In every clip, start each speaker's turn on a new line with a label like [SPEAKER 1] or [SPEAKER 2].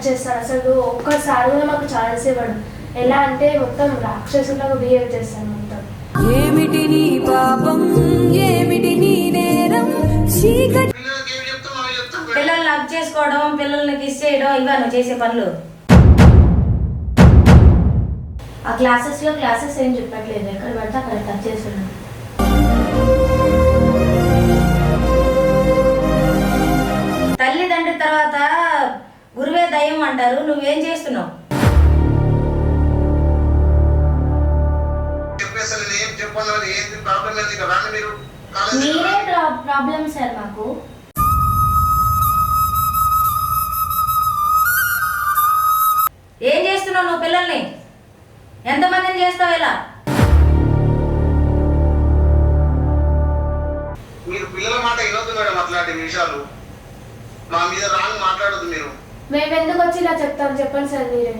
[SPEAKER 1] Touch చేస్తాడు అసలు ఒక్కసారి కూడా మాకు ఛాన్స్ ఇవ్వడు. ఎలా అంటే మొత్తం రాక్షసులాగా బిహేవ్ చేస్తాడు మొత్తం.
[SPEAKER 2] ఏమిటి నీ పాపం? ఏమిటి నీ నేరం? చీకటి
[SPEAKER 3] పిల్లల్ని హక్ చేసుకోవడం పిల్లల్ని కిస్ చేయడం ఇవా నువ్వు చేసే పనులు.
[SPEAKER 4] ఆ క్లాసెస్లో క్లాసెస్ ఏం చెప్పట్లేదు. ఎక్కడ పడితే అక్కడ టచ్ చేస్తున్నాను
[SPEAKER 3] తల్లిదండ్రి తర్వాత గురువే దయ్యం అంటారు నువ్వేం చేస్తున్నావు?
[SPEAKER 5] ఏం మీరు.
[SPEAKER 4] ప్రాబ్లం సార్ మాకు.
[SPEAKER 3] చేస్తున్నావు నువ్వు పిల్లల్ని? ఎంతమందిని చేస్తావు ఇలా?
[SPEAKER 5] మీరు పిల్లల మాట వినొద్దు మేడం అట్లాంటి విషయాలు. మా మీద రాంగ్ మాట్లాడొద్దు మీరు.
[SPEAKER 1] మేము ఎందుకు వచ్చి ఇలా చెప్తాం? చెప్పండి సార్ మీరే.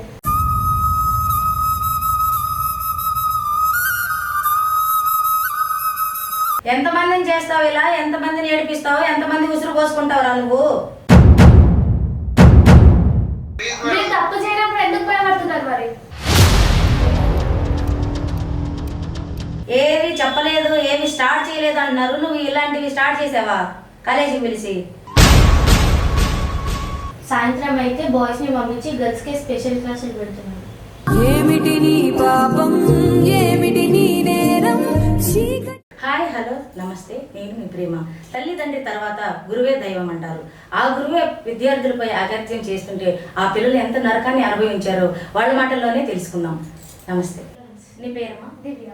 [SPEAKER 3] ఎంతమందిని చేస్తావు ఇలా? ఎంతమందిని ఏడిపిస్తావు? ఎంతమంది ఉసురు పోసుకుంటావురా నువ్వు?
[SPEAKER 1] మీరు తప్పు చేయనప్పుడు ఎందుకు భయపడుతున్నారు మరి?
[SPEAKER 3] ఏవి చెప్పలేదు ఏవి స్టార్ట్ చేయలేదు అంటున్నారు. నువ్వు ఇలాంటివి స్టార్ట్ చేసావా? కాలేజీకి పిలిచి.
[SPEAKER 4] సాయంత్రం అయితే బాయ్స్ని పంపించి గర్ల్స్కి స్పెషల్ క్లాసులు పెడుతున్నాను
[SPEAKER 2] ఏమిటి నీ పాపం? ఏమిటి నీ నేరం?
[SPEAKER 3] హాయ్ హలో నమస్తే నేను మీ ప్రేమ. తల్లిదండ్రి తర్వాత గురువే దైవం అంటారు. ఆ గురువే విద్యార్థులపై అగత్యం చేస్తుంటే ఆ పిల్లలు ఎంత నరకాన్ని అనుభవించారో వాళ్ళ మాటల్లోనే తెలుసుకుందాం. నమస్తే. నీ పేరమ్మా
[SPEAKER 1] దివ్య.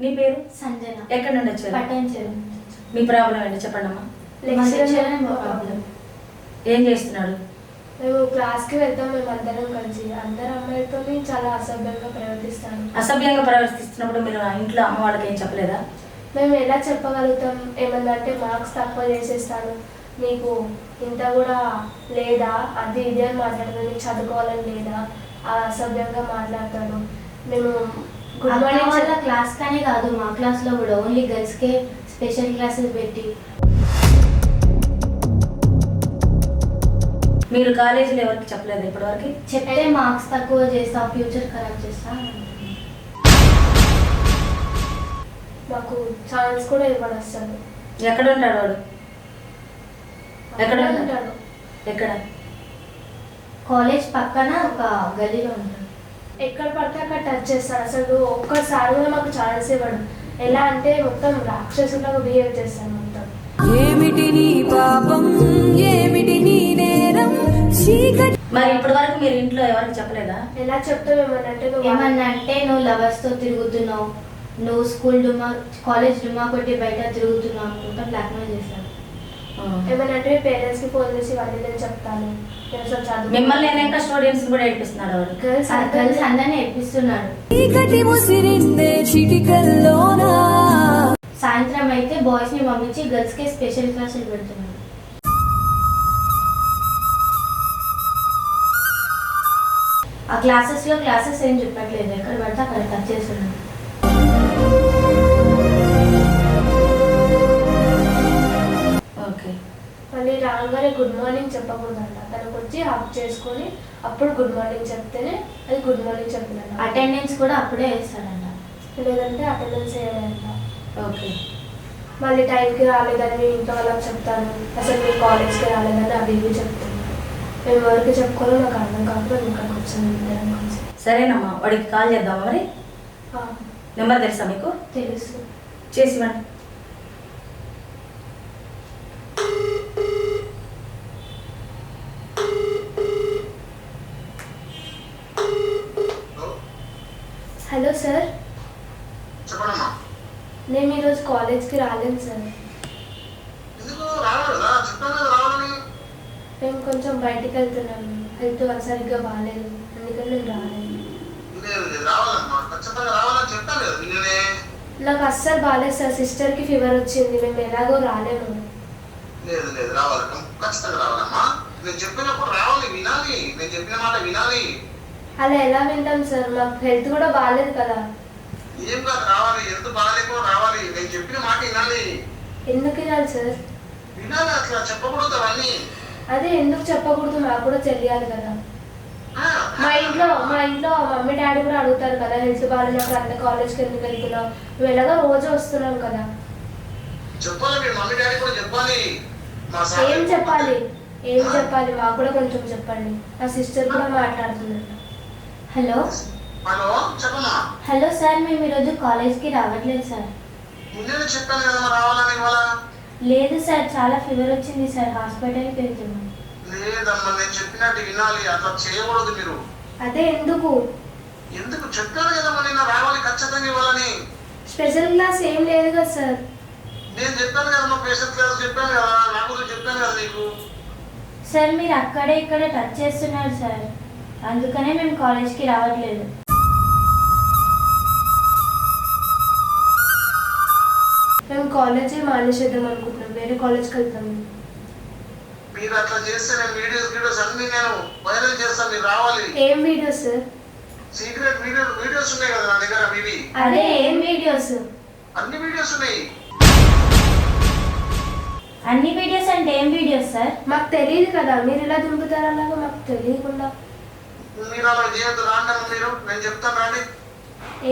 [SPEAKER 3] నీ పేరు?
[SPEAKER 4] సంజన.
[SPEAKER 3] ఎక్కడి నుండి వచ్చారు?
[SPEAKER 4] పట్టించారు
[SPEAKER 3] మీ ప్రాబ్లం ఏంటో చెప్పండి అమ్మా ఏం చేస్తున్నాడు?
[SPEAKER 1] మేము క్లాస్కి వెళ్తాం మేము అందరం కలిసి. అందరు అమ్మాయిలతో చాలా అసభ్యంగా ప్రవర్తిస్తాను.
[SPEAKER 3] అసభ్యంగా ప్రవర్తిస్తున్నప్పుడు మీరు ఆ ఇంట్లో అమ్మ వాళ్ళకి ఏం చెప్పలేదా?
[SPEAKER 1] మేము ఎలా చెప్పగలుగుతాం? ఏమన్నా అంటే మార్క్స్ తక్కువ చేసేస్తాను. నీకు ఇంత కూడా లేదా? అది ఇది అని మాట్లాడతాను నీకు చదువుకోవాలని లేదా? ఆ అసభ్యంగా మాట్లాడతాడు మేము గుడ్ మార్నింగ్
[SPEAKER 4] క్లాస్ కానీ కాదు. మా క్లాస్లో కూడా ఓన్లీ గర్ల్స్ కే స్పెషల్ క్లాసెస్ పెట్టి
[SPEAKER 3] మీరు కాలేజీలో ఎవరికి చెప్పలేదు ఇప్పటివరకు?
[SPEAKER 4] చెప్తే మార్క్స్ తక్కువ చేస్తా ఫ్యూచర్ ఖరాబ్ చేస్తా.
[SPEAKER 1] మాకు ఛాన్స్ కూడా ఇవ్వడు అసలు.
[SPEAKER 3] ఎక్కడ ఉంటాడు వాడు ఎక్కడ ఉంటాడు. ఎక్కడ?
[SPEAKER 4] కాలేజ్ పక్కన ఒక గలీలో ఉంటాడు.
[SPEAKER 1] ఎక్కడ పడితే అక్కడ టచ్ చేస్తాడు. అసలు ఒక్కసారి కూడా మాకు ఛాన్స్ ఇవ్వడు. ఎలా అంటే మొత్తం రాక్షసులాగా బిహేవ్ చేస్తాడు మొత్తం.
[SPEAKER 2] ఏమిటి నీ పాపం?
[SPEAKER 1] ఎలా చెప్తాం ఏమన్నా అంటే నువ్వు
[SPEAKER 4] ఏమన్నా అంటే నువ్వు లవర్స్తో తిరుగుతున్నావు. నువ్వు స్కూల్ డుమా కాలేజ్ డుమా కొట్టి బయట తిరుగుతున్నావు అనుకుంటా బ్లాక్మెయిల్ చేశాడు
[SPEAKER 1] ఏమన్నా అంటే పేరెంట్స్కి ఫోన్ చేసి ఇవన్నీ నేను చెప్తాను. అసలు చదువు.
[SPEAKER 3] మిమ్మల్ని వెనక స్టూడెంట్స్ కూడా ఏడిపిస్తున్నాడు వాడు.
[SPEAKER 1] గర్ల్స్
[SPEAKER 4] గర్ల్స్ అందరినీ ఎప్పిస్తున్నాడు
[SPEAKER 2] చీకటి ముసిరిందే చిటికల్లోనా?
[SPEAKER 4] సాయంత్రం అయితే బాయ్స్ని పంపించి గర్ల్స్కి స్పెషల్ క్లాసులు పెడుతున్నాడు. ఆ క్లాసెస్లో క్లాసెస్ ఏం చెప్పట్లేదు. ఎక్కడ పడితే అక్కడ టచ్ చేస్తున్నాడు.
[SPEAKER 3] ఓకే.
[SPEAKER 1] మళ్ళీ రాగానే గుడ్ మార్నింగ్ చెప్పకూడదంట. తనకు వచ్చి హక్ చేసుకొని అప్పుడు గుడ్ మార్నింగ్ చెప్తేనే అది గుడ్ మార్నింగ్ చెప్పినట్టు.
[SPEAKER 4] అటెండెన్స్ కూడా అప్పుడే వేస్తాడంట.
[SPEAKER 1] లేదంటే అటెండెన్స్ వేయాలంట
[SPEAKER 3] ఓకే.
[SPEAKER 1] మళ్ళీ టైంకి రాలేదని మీ ఇంట్లో వాళ్ళకి చెప్తాను. అసలు మీ కాలేజ్కి రాలేదని అవి ఇవి చెప్తాను. మేము ఎవరికి చెప్పుకోవాలో నాకు అర్థం కాకపోతే ఇంకా కూర్చొని ఇద్దరం కలిసి
[SPEAKER 3] సరేనమ్మా వాడికి కాల్ చేద్దామా మరి? నెంబర్ తెలుసా మీకు?
[SPEAKER 1] తెలుసు.
[SPEAKER 3] చేసి ఇవ్వండి
[SPEAKER 5] హలో,
[SPEAKER 1] హలో సార్. నేను ఈరోజు కాలేజ్కి రాలేను సార్
[SPEAKER 5] ఎందుకు రావాలి కదా చెప్పాను కదా రావాలని
[SPEAKER 1] మేము కొంచెం బయటికి వెళ్తున్నాము హెల్త్ సరిగ్గా బాగాలేదు అందుకని నేను రాలేదు. నాకు అస్సలు బాగాలేదు సార్. సిస్టర్కి ఫీవర్ వచ్చింది. మేము ఎలాగో రాలేము
[SPEAKER 5] లేదు లేదు రావాలి. ఖచ్చితంగా రావాలమ్మా. నేను చెప్పినప్పుడు రావాలి వినాలి. నేను చెప్పిన మాట వినాలి.
[SPEAKER 1] అలా ఎలా వింటాం సార్? మాకు హెల్త్ కూడా బాగాలేదు కదా.
[SPEAKER 5] ఏం కాదు రావాలి. ఎంత బాగాలేకో రావాలి. నేను చెప్పిన మాట వినాలి.
[SPEAKER 1] ఎందుకు వినాలి సార్?
[SPEAKER 5] వినాలి అట్లా చెప్పకూడదు అవన్నీ.
[SPEAKER 1] అదే ఎందుకు చెప్పకూడదు? మాకు కూడా తెలియాలి కదా. మా ఇంట్లో మా ఇంట్లో మమ్మీ డాడీ కూడా అడుగుతారు కదా హెల్త్ బాగాలేనప్పుడు అంత కాలేజ్కి ఎందుకు వెళ్తున్నావు? నువ్వు ఎలాగో రోజు వస్తున్నావు కదా.
[SPEAKER 5] చెప్పాలి మీ మమ్మీ డాడీ కూడా చెప్పాలి. మా సార్
[SPEAKER 1] ఏం చెప్పాలి. ఏం చెప్పాలి? మాకు కూడా కొంచెం చెప్పండి. నా సిస్టర్ కూడా మాట్లాడుతున్నారు
[SPEAKER 4] హలో?
[SPEAKER 5] హలో
[SPEAKER 4] సార్ మేము ఈరోజు కాలేజ్కి రావట్లేదు సార్.
[SPEAKER 5] ముందే చెప్పాను కదమ్మా రావాలని ఇవాళ?
[SPEAKER 4] లేదు సార్ చాలా ఫీవర్ వచ్చింది సార్ హాస్పిటల్కి వెళ్తున్నాం.
[SPEAKER 5] లేదమ్మా నేను చెప్పినట్టు వినాలి అట్లా చేయకూడదు మీరు.
[SPEAKER 1] అదే ఎందుకు?
[SPEAKER 5] ఎందుకు? చెప్పాను కదమ్మా నిన్న రావాలి ఖచ్చితంగా ఇవ్వాలని.
[SPEAKER 1] స్పెషల్ క్లాస్ ఏం లేదు కదా సార్.
[SPEAKER 5] నేను చెప్పాను కదమ్మా పేషెంట్ క్లాస్ చెప్పాను కదా నా గురించి చెప్పాను కదా నీకు.
[SPEAKER 4] సార్ మీరు అక్కడే ఇక్కడే టచ్ చేస్తున్నారు సార్. అందుకనే మేము కాలేజ్కి రావట్లేదు.
[SPEAKER 1] మేము కాలేజే మానేసేద్దాం అనుకుంటున్నాం. వేరే కాలేజ్కి వెళ్తాం.
[SPEAKER 5] మీరు అట్లా చేస్తే నేను వీడియోస్ వీడియోస్ అన్ని నేను వైరల్ చేస్తాను మీరు రావాలి.
[SPEAKER 1] ఏం videos sir?
[SPEAKER 5] Secret video videos ఉన్నాయి కదా నా దగ్గర మీవి.
[SPEAKER 1] అదే ఏం వీడియోస్?
[SPEAKER 5] అన్ని వీడియోస్ ఉన్నాయి.
[SPEAKER 4] అన్ని వీడియోస్ అంటే ఏం వీడియోస్ సార్?
[SPEAKER 1] మాకు తెలియదు కదా మీరు ఇలా దింపుతారు అలాగా మాకు తెలియకుండా.
[SPEAKER 5] మీరు అలా చేయొద్దు రాండి అమ్మ మీరు. నేను చెప్తాను రాండి.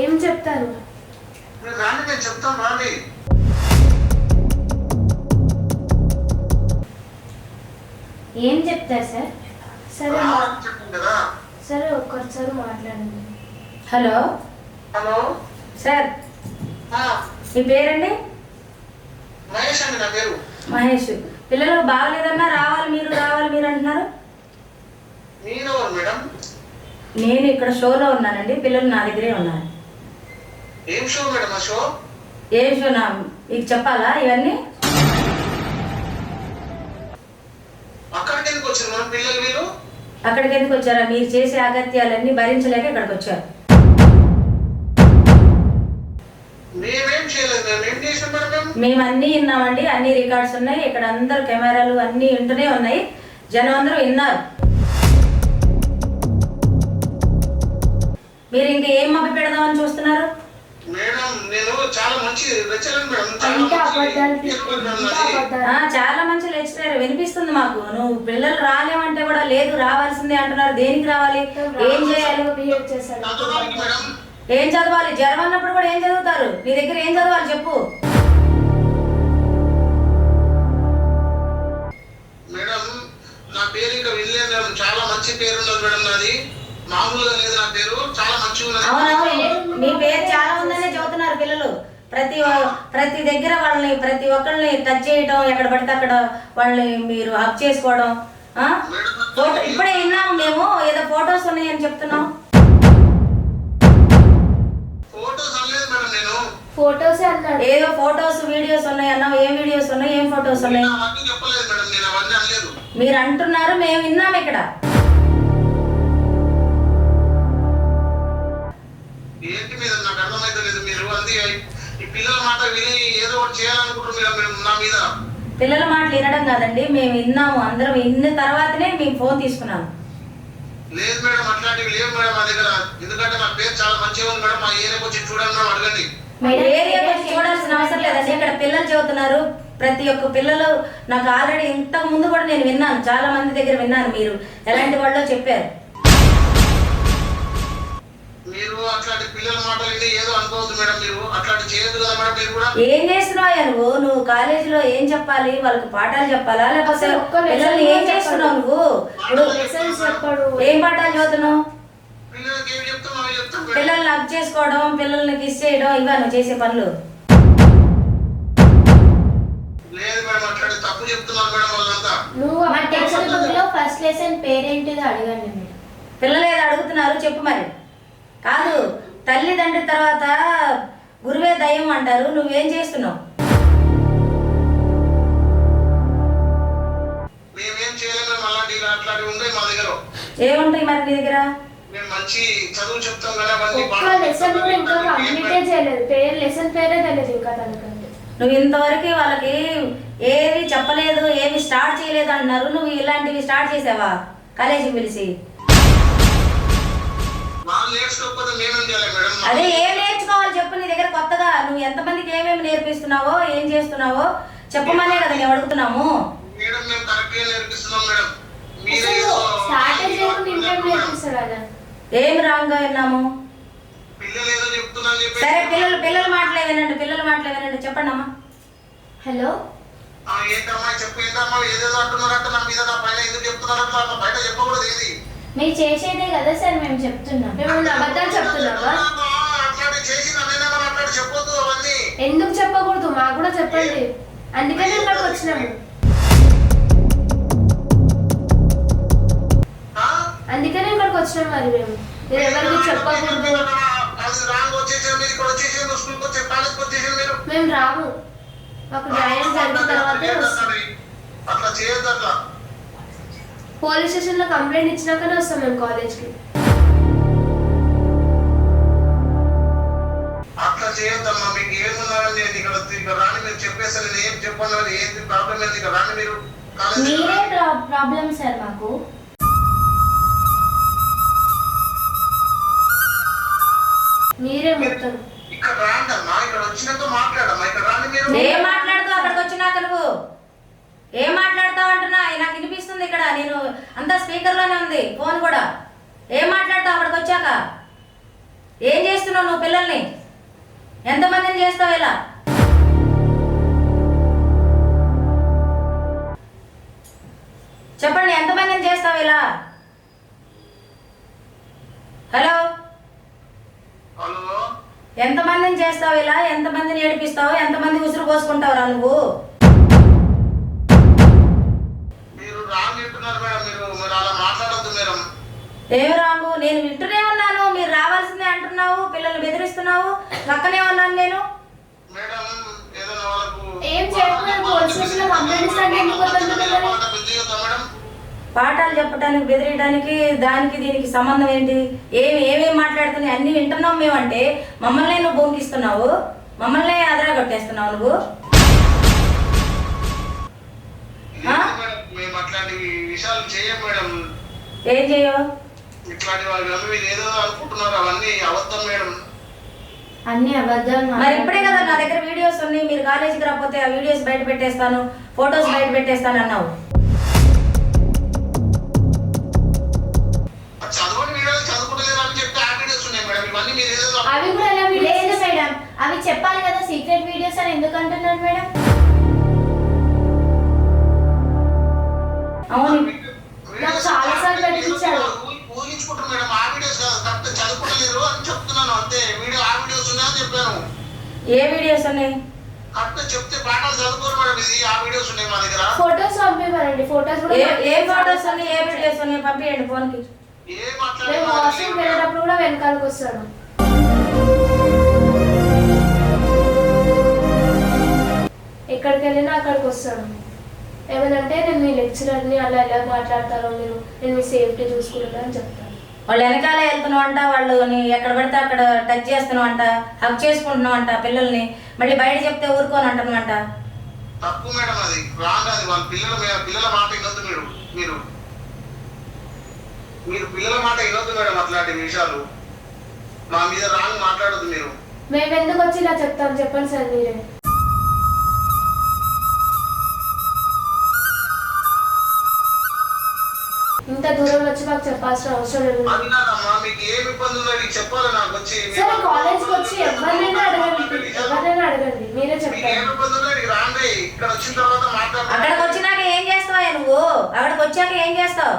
[SPEAKER 1] ఏం చెప్తారు?
[SPEAKER 5] మీరు రాండి నేను చెప్తాను రాండి.
[SPEAKER 4] ఏం చెప్తారు సార్?
[SPEAKER 1] సరే సరే ఒక్కసారి మాట్లాడండి.
[SPEAKER 3] హలో?
[SPEAKER 5] హలో?
[SPEAKER 3] సార్ మీ పేరండి?
[SPEAKER 5] మహేష్ అండి నా పేరు.
[SPEAKER 3] మహేష్. పిల్లలు బాగలేదన్నా రావాలి మీరు రావాలి మీరు అంటున్నారు?
[SPEAKER 5] మేడం?
[SPEAKER 3] నేను ఇక్కడ షోలో ఉన్నానండి పిల్లలు నా దగ్గరే ఉన్నారు.
[SPEAKER 5] ఏం షో మేడం ఆ షో?
[SPEAKER 3] ఏం షో నా మీకు చెప్పాలా ఇవన్నీ?
[SPEAKER 5] ఎందుకు వచ్చారు మనం పిల్లలు
[SPEAKER 3] అక్కడికి ఎందుకు వచ్చారా మీరు చేసే అగత్యాలన్నీ భరించలేక ఇక్కడికి వచ్చారు
[SPEAKER 5] మేమేం చేయలేదు మేము ఏం చేసాం మేడం మేము?
[SPEAKER 3] మేము అన్నీ విన్నామండి. అన్ని రికార్డ్స్ ఉన్నాయి. ఇక్కడ అందరు కెమెరాలు అన్నీ వింటూనే ఉన్నాయి. జనం అందరూ విన్నారు. మీరు ఇంకా ఏం మభ్య పెడదామని చూస్తున్నారు?
[SPEAKER 5] మేడం నేను చాలా మంచి రచనలు మేడం. చాలా మంచి
[SPEAKER 3] లెక్చరర్ వినిపిస్తుంది మాకు. నువ్వు పిల్లలు రాలేమంటే కూడా లేదు రావాల్సిందే అంటున్నారు. దేనికి రావాలి? ఏం చేయాలి? ఏం చదవాలి? జ్వరం అన్నప్పుడు కూడా ఏం చదువుతారు? నీ దగ్గర ఏం చదవాలి చెప్పు.
[SPEAKER 5] మేడం నా పేరు ఇంకా వినలేదు చాలా మంచి పేరు ఉన్నది మేడం నాది. మామూలుగా లేదు నా పేరు. చాలా మంచిగా ఉన్నది.
[SPEAKER 3] అవునవును. మీ పేరు చాలా ఉందనే చెబుతున్నారు పిల్లలు. ప్రతి ప్రతి దగ్గర వాళ్ళని ప్రతి ఒక్కరిని టచ్ చేయడం ఎక్కడ పడితే అక్కడ వాళ్ళని మీరు హక్ చేసుకోవడం ఆ? ఫోటో ఇప్పుడే విన్నాము మేము. ఏదో ఫొటోస్ ఉన్నాయని చెప్తున్నాం.
[SPEAKER 5] ఫోటోస్ అనలేదు మేడం నేను.
[SPEAKER 1] ఫోటోసే అన్నాడు?
[SPEAKER 3] ఏదో ఫొటోస్ వీడియోస్ ఉన్నాయి అన్నావు. ఏం వీడియోస్ ఉన్నాయి? ఏం ఫొటోస్ ఉన్నాయి? మీరు అంటున్నారు. మేము విన్నాం ఇక్కడ.
[SPEAKER 5] నా మీద
[SPEAKER 3] పిల్లల మాటలు వినడం కాదండి మేము విన్నాము అందరం విన్న తర్వాతనే మేము ఫోన్ తీసుకున్నాము.
[SPEAKER 5] లేదు మేడం అట్లాంటివి లేవు మేడం మా దగ్గర. ఎందుకంటే నా పేరు చాలా మంచిగా ఉంది మేడం మా ఏరియాకి వచ్చి చూడండి మేడం అడగండి.
[SPEAKER 3] మీరు ఏరియా వచ్చి చూడాల్సిన అవసరం లేదండి ఇక్కడ పిల్లలు చెబుతున్నారు ప్రతి ఒక్క పిల్లలు నాకు ఆల్రెడీ ఇంతకు ముందు కూడా నేను విన్నాను చాలా మంది దగ్గర విన్నాను మీరు. ఎలాంటి వాళ్ళో చెప్పారు.
[SPEAKER 5] మీరు అట్లాంటి పిల్లల మాటలు విని ఏదో అనుకోవద్దు మేడం మీరు అట్లాంటి చేయొద్దు కదా మేడం మీరు కూడా.
[SPEAKER 3] ఏం చేస్తున్నావు నువ్వు? నువ్వు కాలేజీలో ఏం చెప్పాలి? వాళ్ళకి పాఠాలు చెప్పాలా? లేకపోతే పిల్లల్ని ఏం చేస్తున్నావు నువ్వు? ఇప్పుడు
[SPEAKER 1] లెసన్స్ చెప్పాడు.
[SPEAKER 3] ఏం పాఠాలు చదువుతున్నావు? పిల్లల్ని హక్ చేసుకోవడం పిల్లల్ని కిస్ చేయడం ఇవా నువ్వు చేసే పనులు.
[SPEAKER 1] నువ్వు
[SPEAKER 4] ఫస్ట్ లెసన్ పేరేంటిదో అడగండి మీరు
[SPEAKER 3] పిల్లలు ఏదో అడుగుతున్నారు చెప్పు మరి. కాదు తల్లిదండ్రి తర్వాత గురువే దయ్యం అంటారు నువ్వేం చేస్తున్నావు? ఏముంటాయి మరి నీ దగ్గర?
[SPEAKER 5] మేము మంచి చదువు చెప్తాం కదా అవన్నీ
[SPEAKER 1] ఒక్క
[SPEAKER 5] పాఠాలు
[SPEAKER 1] లెసన్ కూడా ఇంకా
[SPEAKER 5] చెప్తాం.
[SPEAKER 1] కంప్లీటే చేయలేదు. పేరు లెసన్ పేరే తెలియదు ఇంకా
[SPEAKER 3] నువ్వు ఇంతవరకు వాళ్ళకి ఏవి చెప్పలేదు ఏమి స్టార్ట్ చేయలేదు అంటున్నారు. నువ్వు ఇలాంటివి స్టార్ట్ చేసావా? కాలేజీకి పిలిచి. అదే ఏం నేర్చుకోవాలి చెప్పు నీ దగ్గర కొత్తగా నువ్వు ఎంతమందికి ఏమేమి నేర్పిస్తున్నావో ఏం చేస్తున్నావో చెప్పమనే కదా మేము అడుగుతున్నాము.
[SPEAKER 5] మేము
[SPEAKER 3] కరెక్ట్గా విన్నాము? సరే పిల్లలు పిల్లల మాటలే వినండి పిల్లల మాటలే వినండి చెప్పండి అమ్మా
[SPEAKER 4] హలో?
[SPEAKER 5] ఆ, ఏంటమ్మా చెప్పు ఏంటమ్మా ఏదేదో అంటున్నారంట నా మీద నా పైన ఎందుకు చెప్తున్నారంట బయట చెప్పకూడదు ఏది?
[SPEAKER 4] మీరు చేసేదే కదా సార్ మేము చెప్తున్నాం.
[SPEAKER 1] మేము అబద్ధాలు
[SPEAKER 5] అవన్నీ.
[SPEAKER 1] ఎందుకు చెప్పకూడదు? మాకు కూడా చెప్పండి. అందుకనే ఇక్కడికి వచ్చినాము? అందుకనే ఇక్కడికి వచ్చినాం మరి మేము. మీరు ఎవరికి చెప్పకూడదు. మేము రాము. మాకు న్యాయం జరిగిన తర్వాతే వస్తాం.
[SPEAKER 5] అట్లా చేయొద్దు అట్లా.
[SPEAKER 1] పోలీస్ స్టేషన్లో కంప్లైంట్ ఇచ్చినాకనే వస్తాం మేము కాలేజ్కి
[SPEAKER 5] అట్లా చేయొద్దమ్మా మీకు ఏమున్నారని నేను ఇక్కడ ఇక్కడ రాని మీరు చెప్పేసాను నేను ఏం చెప్పాను అని ఏంటి ప్రాబ్లం ఏంది? ఇక్కడ రాని మీరు కాలేజీకి
[SPEAKER 4] మీరే
[SPEAKER 5] రాని.
[SPEAKER 4] ప్రాబ్లం సార్ మాకు.
[SPEAKER 1] మీరే మొత్తం.
[SPEAKER 5] ఇక్కడ రాండమ్మా ఇక్కడ వచ్చినాక మాట్లాడమ్మా ఇక్కడ రాని మీరు
[SPEAKER 3] ఏం మాట్లాడుతావు అక్కడికి వచ్చినాక నువ్వు ఏం మాట్లాడతావు అంటున్నా నాకు వినిపిస్తుంది ఇక్కడ. నేను అంతా స్పీకర్లోనే ఉంది. ఫోన్ కూడా. ఏం మాట్లాడతావు అక్కడికి వచ్చాక? ఏం చేస్తున్నావు నువ్వు పిల్లల్ని? ఎంతమందిని చేస్తావు ఇలా? చెప్పండి ఎంతమందిని చేస్తావు ఇలా? హలో?
[SPEAKER 5] హలో?
[SPEAKER 3] ఎంతమందిని చేస్తావు ఇలా? ఎంతమందిని ఏడిపిస్తావు? ఎంతమంది ఉసురు పోసుకుంటావురా నువ్వు?
[SPEAKER 5] రాంగ్ వింటున్నారు మేడం మీరు. మీరు అలా మాట్లాడొద్దు మేడం.
[SPEAKER 3] ఏమి రాంగు? నేను వింటూనే ఉన్నాను. మీరు రావాల్సిందే అంటున్నావు. పిల్లల్ని బెదిరిస్తున్నావు. పక్కనే ఉన్నాను నేను.
[SPEAKER 5] మేడం ఏదైనా వాళ్ళకు
[SPEAKER 1] ఏం చేయకుండా పోలీస్ స్టేషన్లో కంప్లైంట్ ఇస్తాను ఎందుకు వద్దంటున్నారు?
[SPEAKER 3] పాఠాలు చెప్పడానికి బెదిరియడానికి దానికి దీనికి సంబంధం ఏంటి? ఏమి ఏమేమి మాట్లాడుతున్నాయి? అన్ని వింటున్నాం మేము అంటే మమ్మల్ని నువ్వు బొంకిస్తున్నావు. మమ్మల్ని అదరా కొట్టేస్తున్నావు నువ్వు.
[SPEAKER 5] మేము అట్లాంటి విషయాలు చేయం మేడం
[SPEAKER 3] ఏం చేయవు?
[SPEAKER 5] ఇట్లాంటి వాళ్ళు నమ్మి మీరు ఏదో అనుకుంటున్నారు అవన్నీ అబద్ధం మేడం.
[SPEAKER 4] అన్ని అబద్ధాలు
[SPEAKER 3] మరి ఇప్పుడే కదా నా దగ్గర వీడియోస్ ఉన్నాయి మీరు కాలేజీకి రాకపోతే ఆ వీడియోస్ బయట పెట్టేస్తాను ఫొటోస్ బయట పెట్టేస్తాను అన్నావు.
[SPEAKER 1] అవి కూడా ఎలా
[SPEAKER 4] లేదు
[SPEAKER 1] వీడియోస్
[SPEAKER 4] మేడం. అవి చెప్పాలి కదా సీక్రెట్ వీడియోస్ అని ఎందుకు అంటున్నారు మేడం?
[SPEAKER 3] అవును.
[SPEAKER 1] నాకు చాలాసార్లు పెట్టించారు.
[SPEAKER 5] ఊహించుకుంటారు మేడం. ఆ వీడియోస్ కాదు కరెక్ట్ చదువుకుంటలేరు అని చెప్తున్నాను అంతే. వీడియో ఆ వీడియోస్ ఉన్నాయని చెప్పాను.
[SPEAKER 3] ఏ వీడియోస్ ఉన్నాయి?
[SPEAKER 5] కరెక్ట్ చెప్తే పాఠాలు చదువుకోరు మేడం ఇది ఆ వీడియోస్ ఉన్నాయి మా దగ్గర.
[SPEAKER 1] ఫొటోస్ పంపివ్వరండి ఫొటోస్ కూడా
[SPEAKER 3] ఏ ఏ ఫొటోస్ ఉన్నాయి ఏ వీడియోస్ ఉన్నాయి? పంపించండి ఫోన్కి.
[SPEAKER 5] ఏం
[SPEAKER 1] మేము వాష్రూమ్ వెళ్ళేటప్పుడు కూడా వెనకాలకు వస్తాడు. ఎక్కడికి వెళ్ళినా అక్కడికి వస్తాడు. ఏమనంటే నేను మీ లెక్చరర్ని అలా ఎలా మాట్లాడతారో మీరు నేను మీ సేఫ్టీ చూసుకుంటున్నా అని చెప్తాను.
[SPEAKER 3] వాళ్ళు వెనకాల వెళ్తున్నావు అంట వాళ్ళు నీ ఎక్కడ పడితే అక్కడ టచ్ చేస్తున్నావు అంట హక్ చేసుకుంటున్నావు అంట పిల్లల్ని మళ్ళీ బయట చెప్తే ఊరుకోని అంటున్నావు అంట
[SPEAKER 5] తప్పు మేడం అది. రాంగ్ అది. వాళ్ళ పిల్లల పిల్లల మాట వినొద్దు మీరు మీరు. మీరు పిల్లల మాట వినొద్దు మేడం అట్లాంటి విషయాలు. మా మీద రాంగ్ మాట్లాడొద్దు మీరు.
[SPEAKER 1] మేము ఎందుకు వచ్చి ఇలా చెప్తాం? చెప్పండి సార్ మీరే. ఇంత దూరం వచ్చి మాకు చెప్పాల్సిన అవసరం లేదు.
[SPEAKER 5] అది కాదమ్మా మీకు ఏమి ఇబ్బంది ఉందో మీకు చెప్పాలి నాకు వచ్చి.
[SPEAKER 1] సరే కాలేజ్కి వచ్చి ఎవరినైనా అడగండి ఎవరినైనా అడగండి మీరే
[SPEAKER 5] మీకు
[SPEAKER 1] చెప్తారు
[SPEAKER 5] ఏమి ఇబ్బంది ఉందో నీకు రాండి ఇక్కడ వచ్చిన తర్వాత
[SPEAKER 3] అక్కడికి వచ్చినాక ఏం చేస్తావా నువ్వు? అక్కడికి వచ్చాక ఏం చేస్తావు?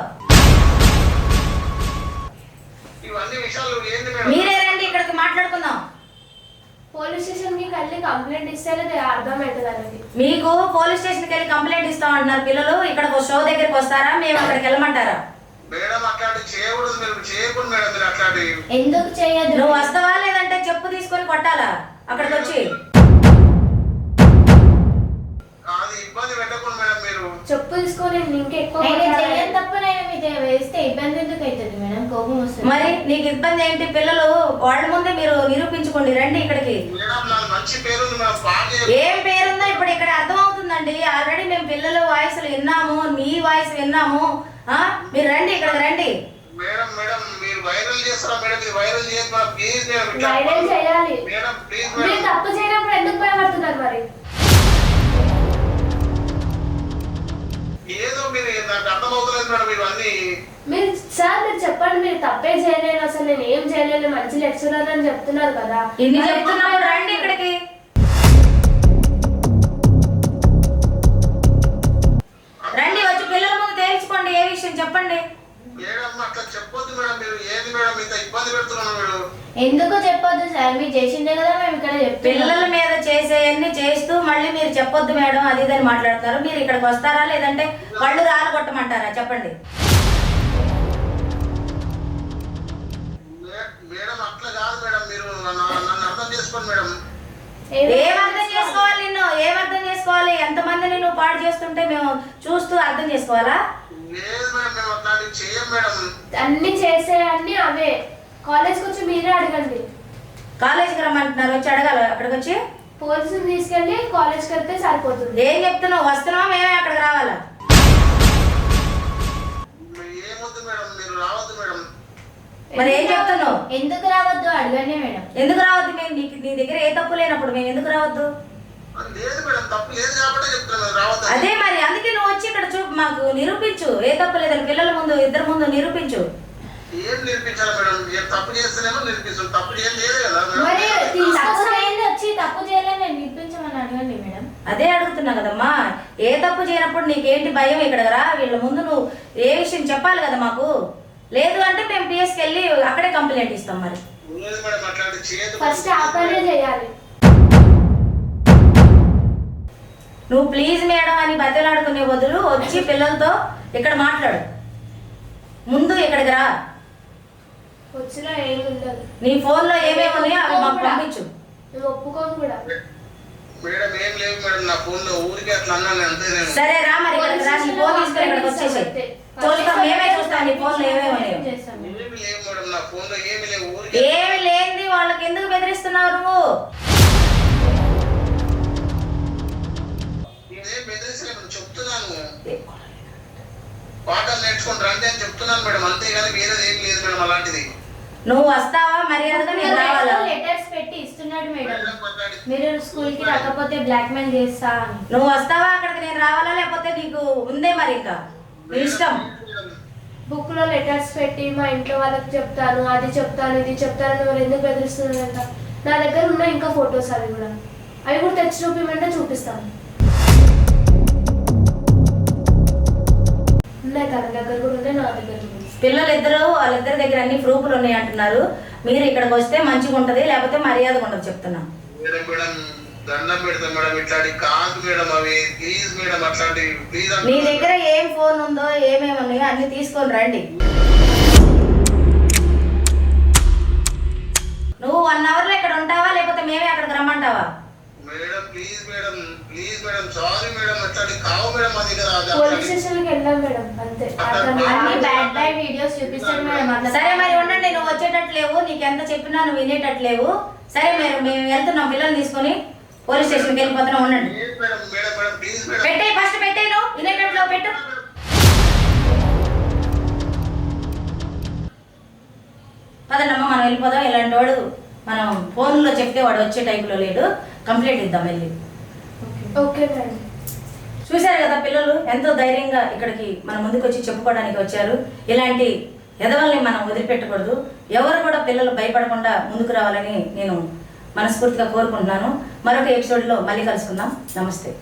[SPEAKER 5] ఇవన్నీ విషయాలు ఏంది మేడం?
[SPEAKER 3] మీరే రండి ఇక్కడికి మాట్లాడుకుందాం.
[SPEAKER 1] పోలీస్ స్టేషన్కి వెళ్ళి కంప్లైంట్ ఇస్తేనే అర్థమవుతుంది అనేది?
[SPEAKER 3] మీకు పోలీస్ స్టేషన్కి వెళ్ళి కంప్లైంట్ ఇస్తాం అంటున్నారు పిల్లలు. ఇక్కడ షో దగ్గరికి వస్తారా? మేము అక్కడికి వెళ్ళమంటారా?
[SPEAKER 5] మేడం అట్లాంటి చేయకూడదు మీరు. చేయకూడదు మేడం మీరు అట్లాంటి.
[SPEAKER 4] ఎందుకు చేయదు
[SPEAKER 3] నువ్వు వస్తావా లేదంటే చెప్పు తీసుకొని కొట్టాలా? అక్కడికి వచ్చి
[SPEAKER 5] అది ఇబ్బంది పెట్టకూడదు మేడం మీరు.
[SPEAKER 1] చెప్పు తీసుకొని ఇంకా ఎక్కువ
[SPEAKER 4] నేను. చేయని తప్పు నేను మీతో వేస్తే ఇబ్బంది ఎందుకు అవుతుంది మేడం? కోపం వస్తుంది.
[SPEAKER 3] మరి నీకు ఇబ్బంది ఏంటి? పిల్లలు వాళ్ళ ముందే మీరు నిరూపించుకోండి రండి ఇక్కడికి.
[SPEAKER 5] మేడం నాకు మంచి పేరుంది మేడం బాగా చేయ-
[SPEAKER 3] ఏం పేరుందో ఇప్పుడు ఇక్కడ అర్థమవుతుందండి. ఆల్రెడీ మేము పిల్లల వాయిస్లు విన్నాము మీ వాయిస్ విన్నాము. మీరు రండి ఇక్కడికి రండి.
[SPEAKER 5] మేడం మేడం మీరు వైరల్ చేస్తారా మేడం? ఇది వైరల్ చేయదు మేడం ప్లీజ్ మేడం ఇట్లా
[SPEAKER 1] వైరల్ చేయాలి.
[SPEAKER 5] మేడం ప్లీజ్
[SPEAKER 1] మీరు
[SPEAKER 5] మేడం
[SPEAKER 1] తప్పు చేయనప్పుడు ఎందుకు భయపడుతున్నారు మరి?
[SPEAKER 5] ఏదో మీరు నాకు అర్థమవుతలేదు మేడం ఇవన్నీ
[SPEAKER 1] మీరు సార్ మీరు చెప్పండి మీరు తప్పే చేయలేను అసలు నేను ఏం చేయలేను మంచి లెక్చరర్ అని చెప్తున్నారు కదా.
[SPEAKER 3] రండి ఇక్కడికి రండి.
[SPEAKER 5] ఇబ్బంది పెడుతున్నాను మీరు
[SPEAKER 4] ఎందుకు చెప్పొద్దు సార్ మీరు చేసిందే కదా మేము ఇక్కడ చెప్తున్నాం.
[SPEAKER 3] పిల్లల మీద చేసేయన్ని చేస్తూ మళ్ళీ మీరు చెప్పొద్దు మేడం అది ఇదని మాట్లాడుతున్నారు. మీరు ఇక్కడికి వస్తారా లేదంటే పళ్ళు రాలగొట్టమంటారా చెప్పండి.
[SPEAKER 5] మే- మేడం అట్లా కాదు మేడం మీరు నన్ను నన్ను అర్థం చేసుకోండి మేడం.
[SPEAKER 1] ఏం-
[SPEAKER 3] చేసుకోవాలి? నిన్ను? ఏం అర్థం చేసుకోవాలి? ఎంతమందిని నువ్వు పాడు చేస్తుంటే మేము చూస్తూ అర్థం చేసుకోవాలా?
[SPEAKER 5] లేదు మేడం మేము అట్లాంటివి చేయం మేడం.
[SPEAKER 1] అన్ని చేసే అన్ని అవే. కాలేజ్కి వచ్చి మీరే అడగండి.
[SPEAKER 3] కాలేజీకి రమ్మంటున్నారు వచ్చి అడగాలి అక్కడికి వచ్చి
[SPEAKER 1] పోలీసుని తీసుకెళ్ళి కాలేజ్కి వెళ్తే సరిపోతుంది.
[SPEAKER 3] ఏం చెప్తున్నావు? వస్తున్నావా? మేమే అక్కడికి రావాలా?
[SPEAKER 5] ఏమొద్దు మేడం మీరు రావద్దు మేడం.
[SPEAKER 3] మరి ఏం చెప్తున్నావు?
[SPEAKER 4] ఎందుకు రావద్దు? అడగండి మేడం.
[SPEAKER 3] ఎందుకు రావద్దు? మేము నీకు నీ దగ్గర ఏ తప్పు లేనప్పుడు మేము ఎందుకు రావద్దు?
[SPEAKER 5] లేదు మేడం తప్పు లేదు కాబట్టి చెప్తున్నాను రావద్దు
[SPEAKER 3] అదే మరి అందుకే నువ్వు వచ్చి ఇక్కడ చూ మాకు నిరూపించు. ఏ తప్పు లేదని పిల్లల ముందు ఇద్దరు ముందు నిరూపించు.
[SPEAKER 5] ఏం నేర్పించాలి మేడం? ఏం తప్పు చేస్తేనేమో తప్పు ఏం కదా
[SPEAKER 4] మరి
[SPEAKER 5] మేడం
[SPEAKER 4] తప్పు చేయండి వచ్చి తప్పు చేయాలని నేను నిరూపించమని అడగండి మేడం.
[SPEAKER 3] అదే అడుగుతున్నా కదమ్మా. ఏ తప్పు చేయనప్పుడు నీకేంటి భయం ఇక్కడ రా. వీళ్ళ ముందు నువ్వు ఏ విషయం చెప్పాలి కదా మాకు? లేదు అంటే మేము పిఎస్కి వెళ్ళి అక్కడే కంప్లైంట్ ఇస్తాం మరి.
[SPEAKER 5] లేదు మేడం అట్లాంటి చేయదు
[SPEAKER 1] ఫస్ట్ ఆ పనే చేయాలి.
[SPEAKER 3] నువ్వు ప్లీజ్ మేడం అని బతిలాడుకునే బదులు వచ్చి పిల్లలతో ఇక్కడ మాట్లాడు. ముందు ఇక్కడికి రా.
[SPEAKER 1] వచ్చినా ఏమి ఉండదు
[SPEAKER 3] నీ ఫోన్లో ఏమేమి ఉన్నాయో అవి మాకు పంపించు.
[SPEAKER 1] మేము ఒప్పుకోము కూడా.
[SPEAKER 5] మేడం ఏం లేవు మేడం నా ఫోన్లో ఊరికే అట్లా అన్నాను అంతే నేను.
[SPEAKER 3] సరే రా మరి ఇక్కడికి రా నీ ఫోన్ తీసుకొని ఇక్కడికి వచ్చేసి చూస్తాం మేమే చూస్తాం నీ ఫోన్లో ఏమేమి ఉన్నాయో.
[SPEAKER 5] ఏమి లేవు మేడం నా ఫోన్లో ఏమి లేవు ఊరికే
[SPEAKER 3] ఏమి లేనిది వాళ్ళకి ఎందుకు బెదిరిస్తున్నావు నువ్వు?
[SPEAKER 5] నేనేం చెప్తున్నాను. పాఠాలు నేర్చుకుని రండి అని చెప్తున్నాను మేడం అంతేగాని వేరేది ఏం లేదు మేడం అలాంటిది.
[SPEAKER 3] నువ్వు వస్తావా? మర్యాదగా నేను రావాలా?
[SPEAKER 4] లెటర్స్ పెట్టి ఇస్తున్నాడు మేడం. మీరు స్కూల్కి రాకపోతే బ్లాక్ మెయిల్ చేస్తా అని.
[SPEAKER 3] నువ్వు వస్తావా? అక్కడికి నేను రావాలా? లేకపోతే నీకు ఉందే మరి ఇంకా? నీ ఇష్టం.
[SPEAKER 1] బుక్లో లెటర్స్ పెట్టి మా ఇంట్లో వాళ్ళకి చెప్తాను అది చెప్తాను ఇది చెప్తాను అని మరి ఎందుకు బెదిరిస్తున్నారంట నా దగ్గర ఉన్న ఇంకా ఫొటోస్ అవి కూడా. అవి కూడా తెచ్చి చూపిమంటే చూపిస్తాను. ఉన్నాయి తన దగ్గర కూడా ఉన్నాయి నా దగ్గర కూడా ఉన్నాయి.
[SPEAKER 3] పిల్లలిద్దరూ వాళ్ళిద్దరి దగ్గర అన్ని ప్రూఫ్లు ఉన్నాయి అంటున్నారు. మీరు ఇక్కడికి వస్తే మంచిగా ఉంటది లేకపోతే మర్యాదగా ఉండదు చెప్తున్నా.
[SPEAKER 5] మేడం మేడం దండం పెడతాం మేడం ఇట్లాంటి కాదు మేడం అవి ప్లీజ్ మేడం అట్లాంటివి ప్లీజ్
[SPEAKER 3] నీ దగ్గర ఏం ఫోన్ ఉందో ఏమేమి ఉన్నాయో అన్ని తీసుకొని రండి. నువ్వు వన్ అవర్లో ఇక్కడ ఉంటావా లేకపోతే మేమే అక్కడికి రమ్మంటావా?
[SPEAKER 5] Madam please madam please madam sorry madam అట్లాంటి కావు మేడం మా దగ్గర అది
[SPEAKER 1] పోలీస్ వెళ్ళాం మేడం అంతే.
[SPEAKER 4] అన్ని బ్యాడ్ బ్యాడ్ వీడియోస్ చూపిస్తాడు మేడం అట్లా
[SPEAKER 3] సరే మరి ఉండండి నువ్వు వచ్చేటట్లేవు నీకు ఎంత చెప్పినా నువ్వు వినేటట్లేవు. సరే మీరు మేము వెళ్తున్నాం పిల్లల్ని తీసుకొని పోలీస్ స్టేషన్కి వెళ్ళిపోతున్నాం ఉండండి. పెట్టే ఫస్ట్ పెట్టే నువ్వు వినేటట్లో పెట్టు. పదండమ్మా మనం వెళ్ళిపోదాం ఇలాంటి వాడు మనం ఫోన్లో చెప్తే వాడు వచ్చే టైపులో లేడు. కంప్లైంట్ ఇద్దాం వెళ్ళి.
[SPEAKER 1] ఓకే. మేడం.
[SPEAKER 3] చూశారు కదా పిల్లలు ఎంతో ధైర్యంగా ఇక్కడికి మన ముందుకు వచ్చి చెప్పుకోవడానికి వచ్చారు. ఇలాంటి ఎదవల్ని మనం వదిలిపెట్టకూడదు. ఎవరు కూడా పిల్లలు భయపడకుండా ముందుకు రావాలని నేను మనస్ఫూర్తిగా కోరుకుంటున్నాను. మరొక ఎపిసోడ్లో మళ్ళీ కలుసుకుందాం. నమస్తే.